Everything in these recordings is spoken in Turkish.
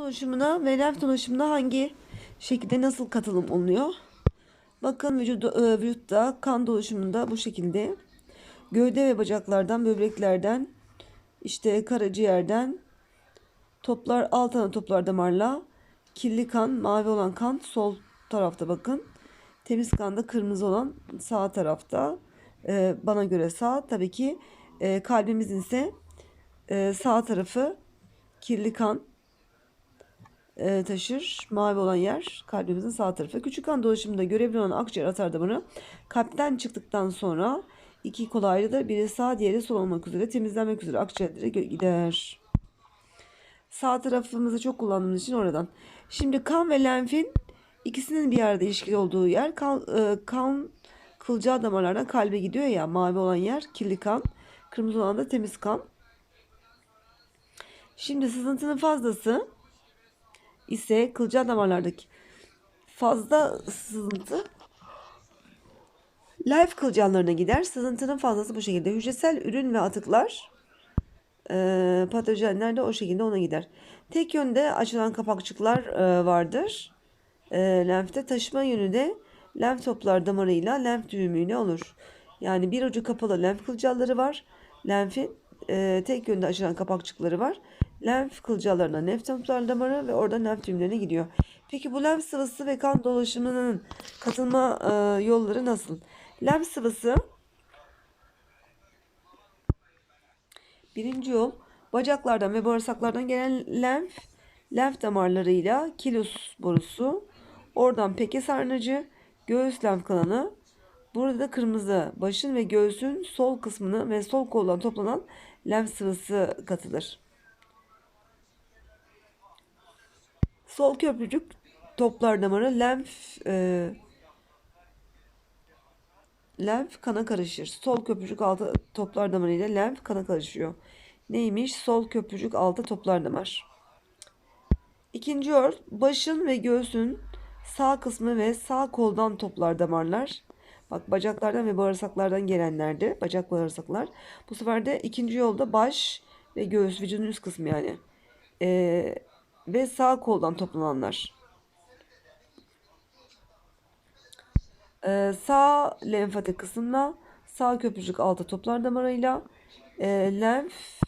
dolaşımına ve lenf dolaşımına hangi şekilde nasıl katılım olunuyor? Bakın vücuda, e, vücutta kan dolaşımında bu şekilde gövde ve bacaklardan, böbreklerden, işte karaciğerden toplar alt ana toplar damarla kirli kan, mavi olan kan sol tarafta bakın. Temiz kan da kırmızı olan sağ tarafta. E, bana göre sağ. Tabii ki e, kalbimizin ise e, sağ tarafı kirli kan e, taşır. Mavi olan yer kalbimizin sağ tarafı. Küçük kan dolaşımında görevli olan akciğer atar damarı kalpten çıktıktan sonra iki kol ayrıdır. Biri sağ diğeri sol olmak üzere temizlenmek üzere akciğerlere gider. Sağ tarafımızı çok kullandığımız için oradan. Şimdi kan ve lenfin ikisinin bir arada ilişkili olduğu yer kan, e, kan kılcal damarlardan kalbe gidiyor ya mavi olan yer kirli kan kırmızı olan da temiz kan. Şimdi sızıntının fazlası ise kılcal damarlardaki fazla sızıntı lenf kılcallarına gider. Sızıntının fazlası bu şekilde. Hücresel ürün ve atıklar e, patojenler de o şekilde ona gider. Tek yönde açılan kapakçıklar e, vardır. E, lenfte taşıma yönü de lenf toplar damarıyla lenf düğümüyle olur. Yani bir ucu kapalı lenf kılcalları var. Lenfin e, tek yönde açılan kapakçıkları var. Lenf kılcallarına lenf toplar damarı ve oradan lenf düğümlerine gidiyor. Peki bu lenf sıvısı ve kan dolaşımının katılma e, yolları nasıl? Lenf sıvısı Birinci yol bacaklardan ve bağırsaklardan gelen lenf, lenf damarlarıyla kilus borusu, oradan peke sarnıcı, göğüs lenf kanalı. Burada da kırmızı başın ve göğsün sol kısmını ve sol koldan toplanan lenf sıvısı katılır. Sol köprücük toplar damarı lenf e, lenf kana karışır. Sol köprücük altı toplar damarı ile lenf kana karışıyor. Neymiş? Sol köprücük altı toplar damar. İkinci ör başın ve göğsün sağ kısmı ve sağ koldan toplar damarlar. Bak bacaklardan ve bağırsaklardan gelenlerdi. Bacak bağırsaklar. Bu sefer de ikinci yolda baş ve göğüs vücudun üst kısmı yani. Ee, ve sağ koldan toplananlar. Ee, sağ lenfatik kısımla sağ köprücük altı toplar damarıyla e, lenf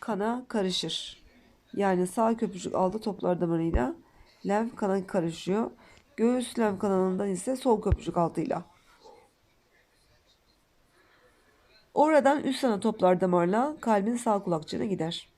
kana karışır. Yani sağ köprücük altı toplar damarıyla lenf kana karışıyor. Göğüs lenf kanalından ise sol köprücük altıyla. Oradan üst ana toplar damarla kalbin sağ kulakçığına gider.